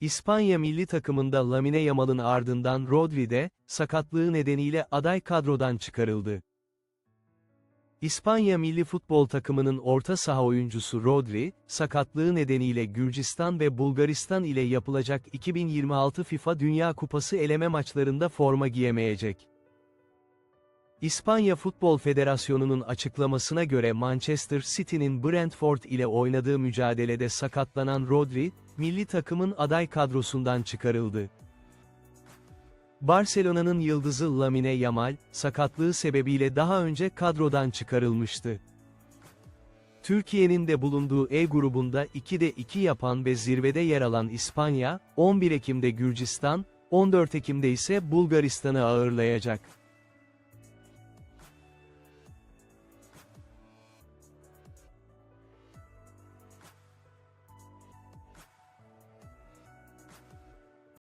İspanya milli takımında Lamine Yamal'ın ardından Rodri de, sakatlığı nedeniyle aday kadrodan çıkarıldı. İspanya milli futbol takımının orta saha oyuncusu Rodri, sakatlığı nedeniyle Gürcistan ve Bulgaristan ile yapılacak 2026 FIFA Dünya Kupası eleme maçlarında forma giyemeyecek. İspanya Futbol Federasyonu'nun açıklamasına göre Manchester City'nin Brentford ile oynadığı mücadelede sakatlanan Rodri, milli takımın aday kadrosundan çıkarıldı. Barcelona'nın yıldızı Lamine Yamal, sakatlığı sebebiyle daha önce kadrodan çıkarılmıştı. Türkiye'nin de bulunduğu E grubunda 2'de 2 yapan ve zirvede yer alan İspanya, 11 Ekim'de Gürcistan, 14 Ekim'de ise Bulgaristan'ı ağırlayacak.